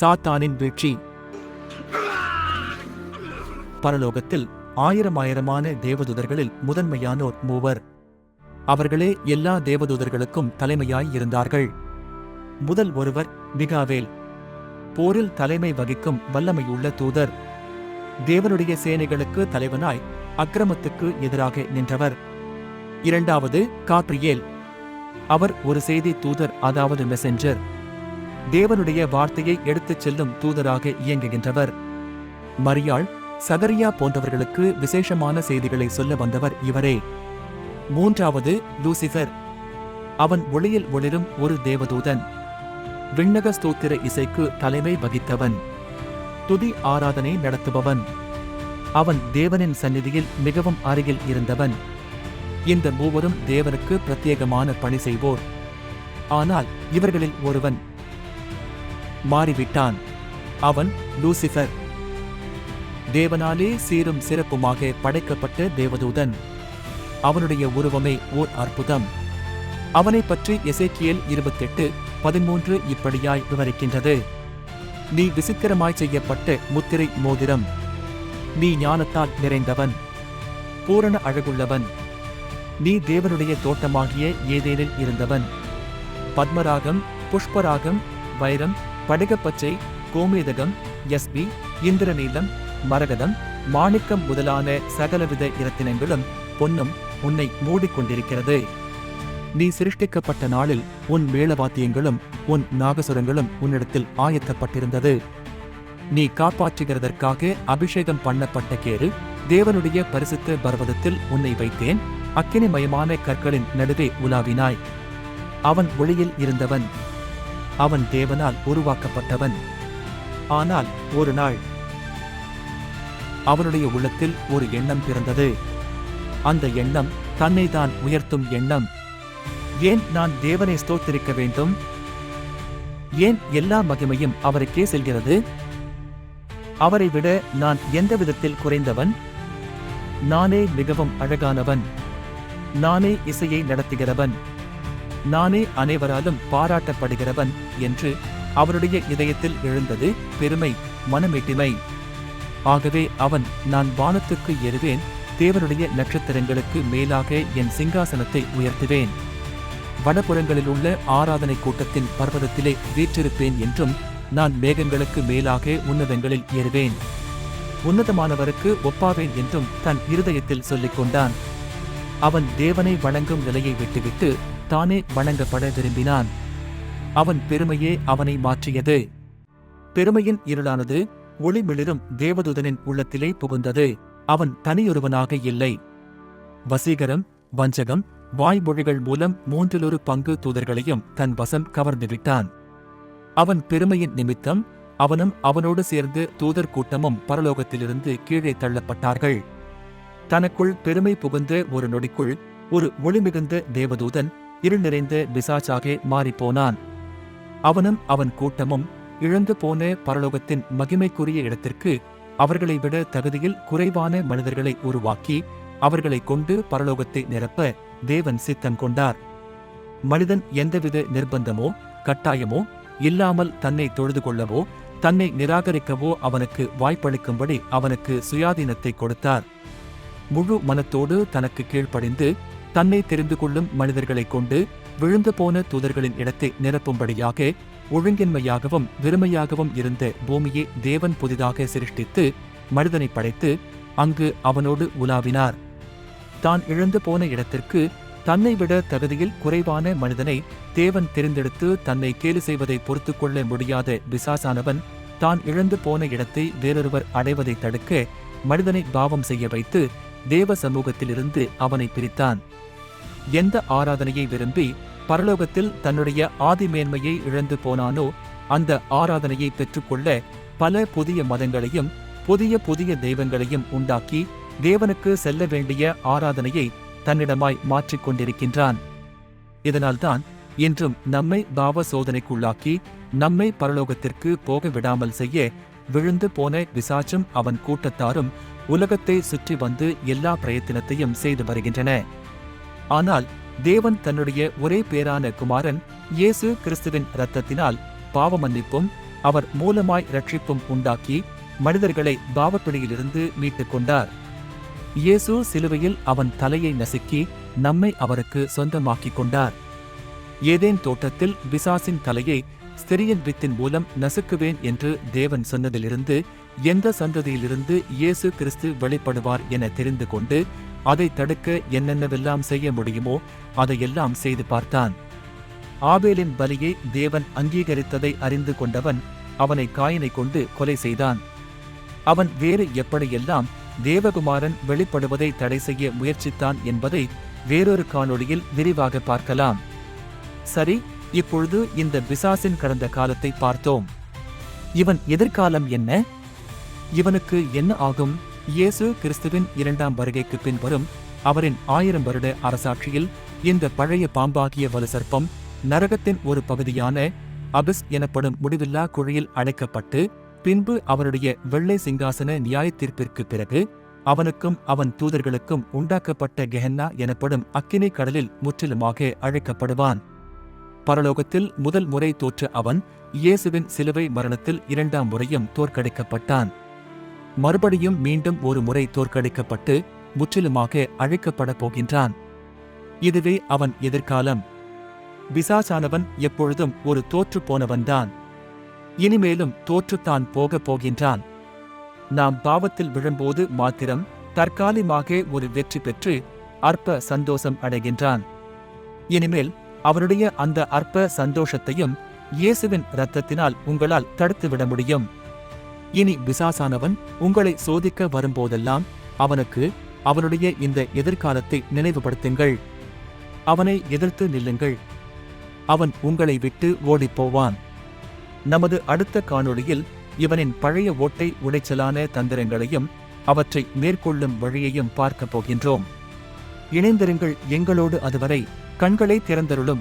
சாத்தானின் வெற்றி பரலோகத்தில் ஆயிரம் ஆயிரமான தேவதூதர்களில் முதன்மையானோர் மூவர். அவர்களே எல்லா தேவதூதர்களுக்கும் தலைமையாய் இருந்தார்கள். முதல் ஒருவர் மிகாவேல். போரில் தலைமை வகிக்கும் வல்லமையுள்ள தூதர். தேவனுடைய சேனைகளுக்கு தலைவனாய் அக்கிரமத்துக்கு எதிராக நின்றவர். இரண்டாவது காப்ரியேல். அவர் ஒரு செய்தி தூதர் அதாவது மெசெஞ்சர் தேவனுடைய வார்த்தையை எடுத்துச் செல்லும் தூதராக இயங்குகின்றவர். மரியாள் சகரியா போன்றவர்களுக்கு விசேஷமான செய்திகளை சொல்ல வந்தவர் இவரே. மூன்றாவது லூசிஃபர். அவன் ஒளியில் ஒளிரும் ஒரு தேவதூதன். விண்ணக ஸ்தோத்திர இசைக்கு தலைமை வகித்தவன். துதி ஆராதனை நடத்துபவன். அவன் தேவனின் சந்நிதியில் மிகவும் அருகில் இருந்தவன். இந்த மூவரும் தேவனுக்கு பிரத்யேகமான பணி செய்வோர். ஆனால் இவர்களில் ஒருவன். மாறிவிட்டான். அவன் லூசிஃபர். தேவனாலே சீரும் சிறப்புமாக படைக்கப்பட்ட தேவதூதன். அவனுடைய உருவமே ஓர் அற்புதம். அவனைப் பற்றி எசேக்கியல் இருபத்தெட்டு பதிமூன்று இப்படியாய் விவரிக்கின்றது. நீ விசித்திரமாய் செய்யப்பட்ட முத்திரை மோதிரம். நீ ஞானத்தால் நிறைந்தவன். பூரண அழகுள்ளவன். நீ தேவனுடைய தோட்டமாகிய ஏதேனில் இருந்தவன். பத்மராகம் புஷ்பராகம் வைரம் படுகப்பச்சை கோமேதகம் எஸ்பி இந்திரநீலம் மரகதம் மாணிக்கம் முதலான சகலவித இரத்தினங்களும் பொன்னும் உன்னை மூடிக்கொண்டிருக்கிறது. நீ சிருஷ்டிக்கப்பட்ட நாளில் உன் மேளவாத்தியங்களும் உன் நாகசுரங்களும் உன்னிடத்தில் ஆயத்தப்பட்டிருந்தது. நீ காப்பாற்றுகிறதற்காக அபிஷேகம் பண்ணப்பட்ட கேறு தேவனுடைய பரிசுத்த பர்வதத்தில் உன்னை வைத்தேன் அக்கினிமயமான கற்களின் நடுவே உலாவினாய். அவன் ஒளியில் இருந்தவன். அவன் தேவனால் உருவாக்கப்பட்டவன். ஆனால் ஒரு நாள் அவனுடைய உள்ளத்தில் ஒரு எண்ணம் பிறந்தது. அந்த எண்ணம் தன்னை தான் உயர்த்தும் எண்ணம். ஏன் நான் தேவனை ஸ்தோத்திரிக்க வேண்டும்? ஏன் எல்லா மகிமையும் அவருக்கே செல்கிறது? அவரை விட நான் எந்த விதத்தில் குறைந்தவன்? நானே மிகவும் அழகானவன். நானே இசையை நடத்துகிறவன். நானே அனைவராலும் பாராட்டப்படுகிறவன் என்று அவருடைய இதயத்தில் எழுந்தது பெருமை மனமெட்டிமை. ஆகவே அவன் நான் வானத்துக்கு ஏறுவேன் தேவனுடைய நட்சத்திரங்களுக்கு மேலாக என் சிங்காசனத்தை உயர்த்துவேன். வடபுறங்களில் உள்ள ஆராதனை கூட்டத்தின் பர்வதத்திலே வீற்றிருப்பேன் என்றும் நான் மேகங்களுக்கு மேலாக உன்னதங்களில் ஏறுவேன். உன்னதமானவருக்கு ஒப்பாவேன் என்றும் தன் இருதயத்தில் சொல்லிக் கொண்டான் அவன் தேவனை வணங்கும் நிலையை விட்டுவிட்டு தானே வணங்கப்பட விரும்பினான். அவன் பெருமையே அவனை மாற்றியது. பெருமையின் இருளானது ஒளிமிளிரும் தேவதூதனின் உள்ளத்திலே புகுந்தது. அவன் தனியொருவனாக இல்லை. வசீகரம் வஞ்சகம் வாய்மொழிகள் மூலம் மூன்றிலொரு பங்கு தூதர்களையும் தன் வசம் கவர்ந்து விட்டான். அவன் பெருமையின் நிமித்தம் அவனும் அவனோடு சேர்ந்து தூதர் கூட்டமும் பரலோகத்திலிருந்து கீழே தள்ளப்பட்டார்கள். தனக்குள் பெருமை புகுந்த ஒரு நொடிக்குள் ஒரு ஒளிமிகுந்த தேவதூதன் இருள் நிறைந்த பிசாச்சாக மாறிப்போனான். அவனும் அவன் கூட்டமும் இழந்து போன பரலோகத்தின் மகிமைக்குரிய இடத்திற்கு அவர்களை விட தகுதியில் குறைவான மனிதர்களை உருவாக்கி அவர்களை கொண்டு பரலோகத்தை நிரப்ப தேவன் சித்தம் கொண்டார். மனிதன் எந்தவித நிர்பந்தமோ கட்டாயமோ இல்லாமல் தன்னை தொழுது கொள்ளவோ தன்னை நிராகரிக்கவோ அவனுக்கு வாய்ப்பளிக்கும்படி அவனுக்கு சுயாதீனத்தை கொடுத்தார். முழு மனத்தோடு தனக்கு கீழ்ப்படிந்து தன்னை தெரிந்து கொள்ளும் மனிதர்களைக் கொண்டு விழுந்து போன தூதர்களின் இடத்தை நிரப்பும்படியாக ஒழுங்கின்மையாகவும் வெறுமையாகவும் இருந்த பூமியை தேவன் புதிதாக சிருஷ்டித்து மனிதனை படைத்து அங்கு அவனோடு உலாவினார். தான் இழந்து போன இடத்திற்கு தன்னை விட தகுதியில் குறைவான மனிதனை தேவன் தெரிந்தெடுத்து தன்னை கேலி செய்வதை பொறுத்து கொள்ள முடியாத பிசாசானவன் தான் இழந்து போன இடத்தை வேறொருவர் அடைவதை தடுக்க மனிதனை பாவம் செய்ய வைத்து தேவ சமூகத்திலிருந்து அவனை பிரித்தான். எந்த ஆராதனையை விரும்பி பரலோகத்தில் தன்னுடைய ஆதிமேன்மையை இழந்து போனானோ அந்த ஆராதனையை பெற்றுக்கொள்ள பல புதிய மதங்களையும் புதிய புதிய தெய்வங்களையும் உண்டாக்கி தேவனுக்கு செல்ல வேண்டிய ஆராதனையை தன்னிடமாய் மாற்றிக் கொண்டிருக்கின்றான். இதனால்தான் இன்றும் நம்மை பாவ சோதனைக்குள்ளாக்கி நம்மை பரலோகத்திற்கு போக விடாமல் செய்ய விழுந்து போன விசாச்சும் அவன் கூட்டத்தாரும் உலகத்தை சுற்றி வந்து எல்லா பிரயத்தனத்தையும் செய்து வருகின்றன. ஆனால் தேவன் தன்னுடைய ஒரே பேரான குமாரன் இயேசு கிறிஸ்துவின் இரத்தத்தினால் பாவமன்னிப்பும் அவர் மூலமாய் ரட்சிப்பும் உண்டாக்கி மனிதர்களை பாவப்பிடியிலிருந்து மீட்டுக் கொண்டார் இயேசு சிலுவையில் அவன் தலையை நசுக்கி நம்மை அவருக்கு சொந்தமாக்கிக் கொண்டார். ஏதேன் தோட்டத்தில் பிசாசின் தலையை ஸ்திரியன் வித்தின் மூலம் நசுக்குவேன் என்று தேவன் சொன்னதிலிருந்து எந்த சந்ததியிலிருந்து இயேசு கிறிஸ்து வெளிப்படுவார் என தெரிந்து கொண்டு அதை தடுக்க என்னென்னவெல்லாம் செய்ய முடியுமோ அதையெல்லாம் செய்து பார்த்தான். ஆபேலின் பலியை தேவன் அங்கீகரித்ததை அறிந்து கொண்டவன் அவனை காயினை கொண்டு கொலை செய்தான். அவன் வேறு எப்படியெல்லாம் தேவகுமாரன் வெளிப்படுவதை தடை செய்ய முயற்சித்தான் என்பதை வேறொரு காணொளியில் விரிவாக பார்க்கலாம். சரி இப்பொழுது இந்த பிசாசின் கடந்த காலத்தை பார்த்தோம். இவன் எதிர்காலம் என்ன? இவனுக்கு என்ன ஆகும்? இயேசு கிறிஸ்துவின் இரண்டாம் வருகைக்கு பின் வரும் அவரின் ஆயிரம் வருட அரசாட்சியில் இந்த பழைய பாம்பாகிய வலுசர்ப்பம் நரகத்தின் ஒரு பகுதியான அபிஸ் எனப்படும் முடிவில்லா குழியில் அழைக்கப்பட்டு பின்பு அவருடைய வெள்ளை சிங்காசன நியாய தீர்ப்பிற்கு பிறகு அவனுக்கும் அவன் தூதர்களுக்கும் உண்டாக்கப்பட்ட கெஹன்னா எனப்படும் அக்கினி கடலில் முற்றிலுமாக அழைக்கப்படுவான். பரலோகத்தில் முதல் முறை தோற்ற அவன் இயேசுவின் சிலுவை மரணத்தில் இரண்டாம் முறையும் தோற்கடிக்கப்பட்டான். மறுபடியும் மீண்டும் ஒரு முறை தோற்கடிக்கப்பட்டு முற்றிலுமாக அழைக்கப்படப் போகின்றான். இதுவே அவன் எதிர்காலம். பிசாசானவன் எப்பொழுதும் ஒரு தோற்று போனவன்தான். இனிமேலும் தோற்றுத்தான் போகப் போகின்றான். நாம் பாவத்தில் விழும்போது மாத்திரம் தற்காலிகமாக ஒரு வெற்றி பெற்று அற்ப சந்தோஷம் அடைகின்றான். இனிமேல் அவருடைய அந்த அற்ப சந்தோஷத்தையும் இயேசுவின் இரத்தத்தினால் உங்களால் தடுத்துவிட முடியும். இனி பிசாசானவன் உங்களை சோதிக்க வரும்போதெல்லாம் அவனுக்கு அவனுடைய இந்த எதிர்காலத்தை நினைவுபடுத்துங்கள். அவனை எதிர்த்து நில்லுங்கள். அவன் உங்களை விட்டு ஓடிப்போவான். நமது அடுத்த காணொளியில் இவனின் பழைய ஓட்டை உடைச்சலான தந்திரங்களையும் அவற்றை மேற்கொள்ளும் வழியையும் பார்க்கப் போகின்றோம். இணைந்திருங்கள் எங்களோடு அதுவரை கண்களை திறந்தருளும்